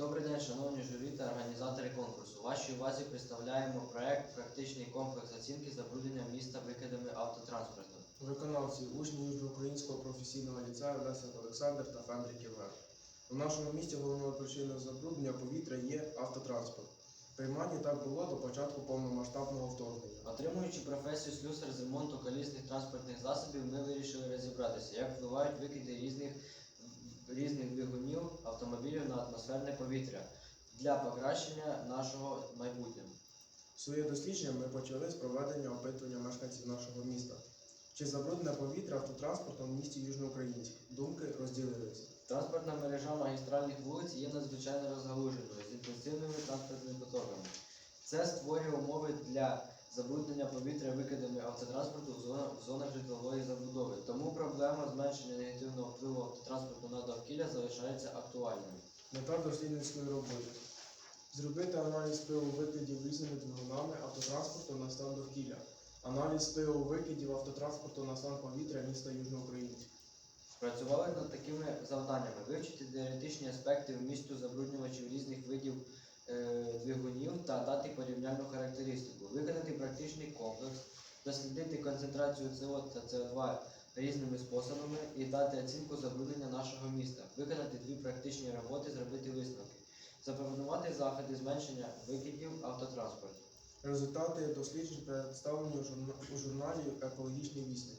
Добрий день, шановні журі та організатори конкурсу. Вашій увазі представляємо проект Практичний комплекс оцінки забруднення міста викидами автотранспорту. Виконавці учні Южноукраїнського професійного ліцею Лесик Олександр та Фендрик Євген. У нашому місті головною причиною забруднення повітря є автотранспорт. Приймання так було до початку повномасштабного вторгнення. Отримуючи професію слюсар з ремонту колісних транспортних засобів, ми вирішили розібратися, як впливають викиди різних, атмосферне повітря для покращення нашого майбутнього. Своє дослідження ми почали з проведення опитування мешканців нашого міста. Чи забруднене повітря автотранспортом в місті Южноукраїнськ? Думки розділилися. Транспортна мережа магістральних вулиць є надзвичайно розгалуженою з інтенсивними транспортними потоками. Це створює умови для забруднення повітря викидами автотранспорту в зонах, в зонах житлової забудови. Тому проблема зменшення негативного впливу автотранспорту на довкілля залишається актуальною. Мета дослідницької роботи. Зробити аналіз впливу викидів різними двигунами автотранспорту на стан довкілля. Аналіз впливу викидів автотранспорту на стан повітря міста Южноукраїнськ. Працювали над такими завданнями: вивчити теоретичні аспекти вмісту забруднювачів різних видів е, двигунів та дати порівняльну характеристику, виконати практичний комплекс, дослідити концентрацію СО та СО2 різними способами і дати оцінку забруднення нашого міста, виконати дві практичні роботи, зробити висновки, запропонувати заходи зменшення викидів автотранспорту. Результати досліджень представлені у журналі Екологічний вісник.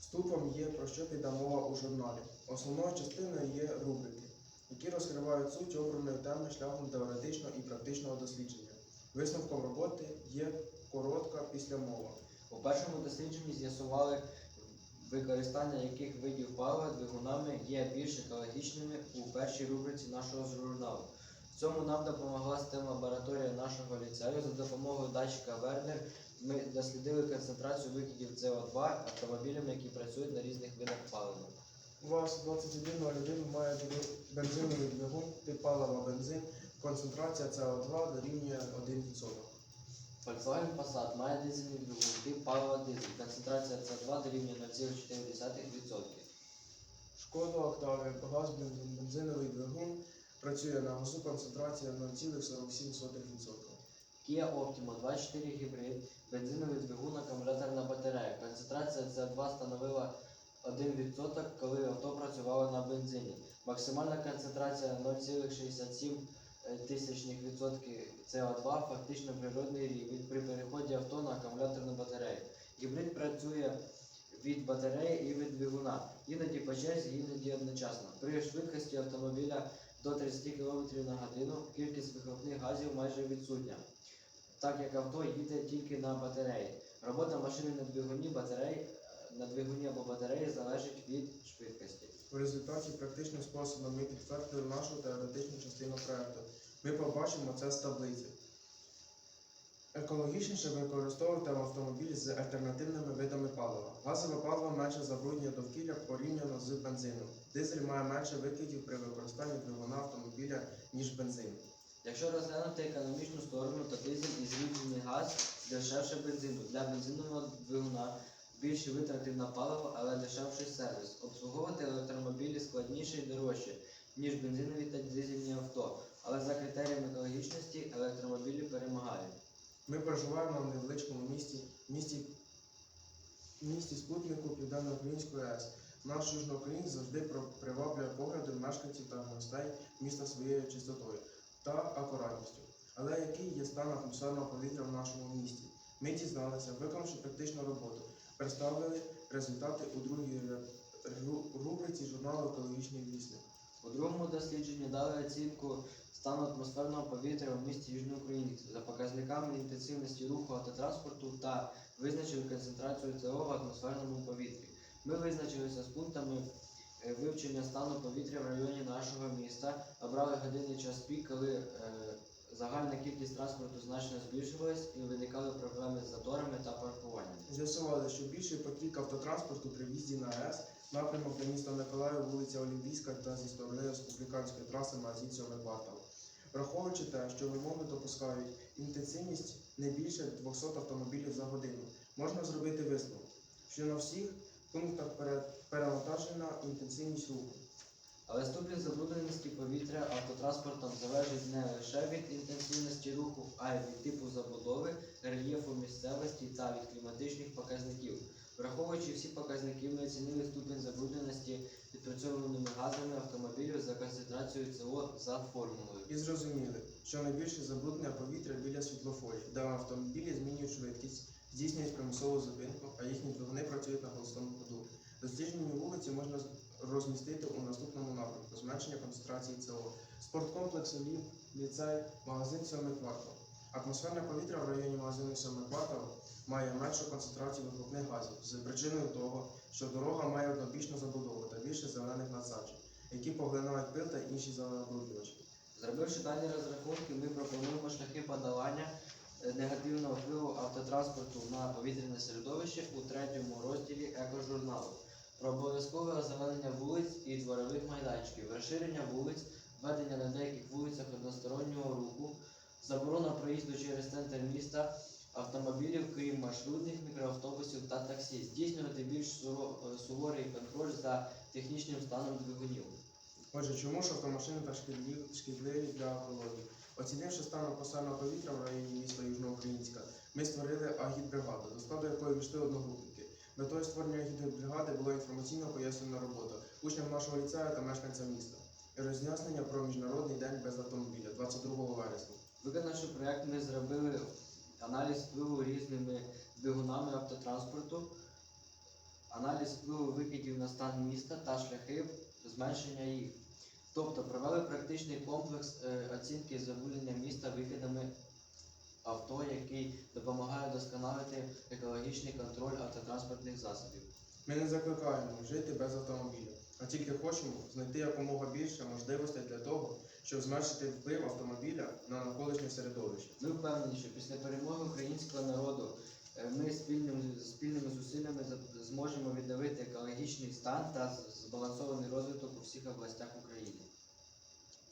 Вступом є про що піде мова у журналі. Основною частиною є рубрики, які розкривають суть обраної теми шляхом теоретичного і практичного дослідження. Висновком роботи є коротка післямова. У першому дослідженні з'ясували, використання яких видів палива двигунами є більш екологічними у першій рубриці нашого журналу. В цьому нам допомогла STEM лабораторія нашого ліцею. За допомогою датчика Вернер ми дослідили концентрацію викидів СО2 автомобілями, які працюють на різних видах палива. У вас 2101 має бензиновий двигун, тип палива бензин, концентрація СО2 дорівнює 1%. Volkswagen Passat має дизельний двигун, тип палива дизель, концентрація СО2 дорівнює 0,4%. Шкода Октавія, бензин, бензиновий двигун працює на газу концентрація 0,47%. Kia Optima 24 гібрид, бензиновий двигун, акумуляторна батарея. Концентрація СО2 становила 1%, коли авто працювало на бензині. Максимальна концентрація 0,67 тисячних відсотки СО2 фактично природний рівень при переході авто на акумуляторну батарею. Гібрид працює від батареї і від двигуна, іноді по черзі, іноді одночасно. При швидкості автомобіля до 30 км на годину кількість вихлопних газів майже відсутня, так як авто їде тільки на батареї. Робота машини на двигуні батареї на двигуні або батареї залежить від. В результаті практичним способом ми підтвердили нашу теоретичну частину проекту. Ми побачимо це з таблиці. Екологічніше використовувати автомобіль з альтернативними видами палива. Газове паливо менше забруднює довкілля порівняно з бензином. Дизель має менше викидів при використанні двигуна автомобіля, ніж бензин. Якщо розглянути економічну сторону, то дизель і зріджений газ дешевше бензину. Для бензинового двигуна більші витрати на паливо, але дешевший сервіс. Обслуговувати електромобілі складніше і дорожче, ніж бензинові та дизельні авто. Але за критерієм екологічності електромобілі перемагають. Ми проживаємо в невеличкому місті, місті, місті спутнику Південно-Української АЕС. Наш южноукраїнець завжди приваблює погляди мешканців та гостей міста своєю чистотою та акуратністю. Але який є стан атмосферного повітря в нашому місті? Ми дізналися, виконавши практичну роботу, представили результати у другій рубриці журналу Екологічний вісник. У другому дослідженні дали оцінку стану атмосферного повітря у місті Южноукраїнськ за показниками інтенсивності руху автотранспорту та визначили концентрацію СО в атмосферному повітрі. Ми визначилися з пунктами е, вивчення стану повітря в районі нашого міста, обрали годинний час пік, коли е, загальна кількість транспорту значно збільшувалась і виникали проблеми з заторами та паркуванням. З'ясували, що більший потік автотранспорту при в'їзді на АЕС, напрямок до міста Миколаїв, вулиця Олімпійська та зі сторони республіканської траси магазин 7 квартал. Враховуючи те, що вимоги допускають інтенсивність не більше 200 автомобілів за годину, можна зробити висновок, що на всіх пунктах перевантажена інтенсивність руху. Але ступінь забрудненості повітря автотранспортом залежить не лише від інтенсивності руху, а й від типу забудови, рельєфу місцевості та від кліматичних показників. Враховуючи всі показники, ми оцінили ступінь забрудненості відпрацьованими газами автомобілів за концентрацією СО за формулою. І зрозуміли, що найбільше забруднення повітря біля світлофорів, де автомобілі змінюють швидкість, здійснюють примусову зупинку, а їхні двигуни працюють на холостому ходу. Досліджені вулиці можна розмістити у наступному напрямку зменшення концентрації СО. Спорткомплекс Олімп, ліцей, магазин сьомий квартал. Атмосферне повітря в районі магазину сьомий квартал має меншу концентрацію вихлопних газів з причиною того, що дорога має однобічну забудову та більше зелених насаджень, які поглинають пил та інші забруднювачі. Зробивши дані розрахунки, ми пропонуємо шляхи подолання е, негативного впливу автотранспорту на повітряне середовище у третьому розділі екожурналу про обов'язкове озеленення вулиць і дворових майданчиків, розширення вулиць, введення на деяких вулицях одностороннього руху, заборона проїзду через центр міста автомобілів, крім маршрутних мікроавтобусів та таксі, здійснювати більш суворий контроль за технічним станом двигунів. Отже, чому ж автомашини та шкідливі, для екології? Оцінивши стан атмосферного повітря в районі міста Южноукраїнська, ми створили агітбригаду, до складу якої війшли одногрупники. Метою створення агітбригади була інформаційно-пояснювальна робота учням нашого ліцею та мешканцям міста роз'яснення про міжнародний день без автомобіля 22 вересня. Виконавши проєкт, ми зробили аналіз впливу різними двигунами автотранспорту, аналіз впливу викидів на стан міста та шляхи зменшення їх. Тобто провели практичний комплекс е, оцінки забруднення міста викидами авто, який допомагає досконалити екологічний контроль автотранспортних засобів. Ми не закликаємо жити без автомобіля, а тільки хочемо знайти якомога більше можливостей для того, щоб зменшити вплив автомобіля на навколишнє середовище. Ми впевнені, що після перемоги українського народу е, ми спільними, спільними зусиллями зможемо відновити екологічний стан та збалансований розвиток у всіх областях України.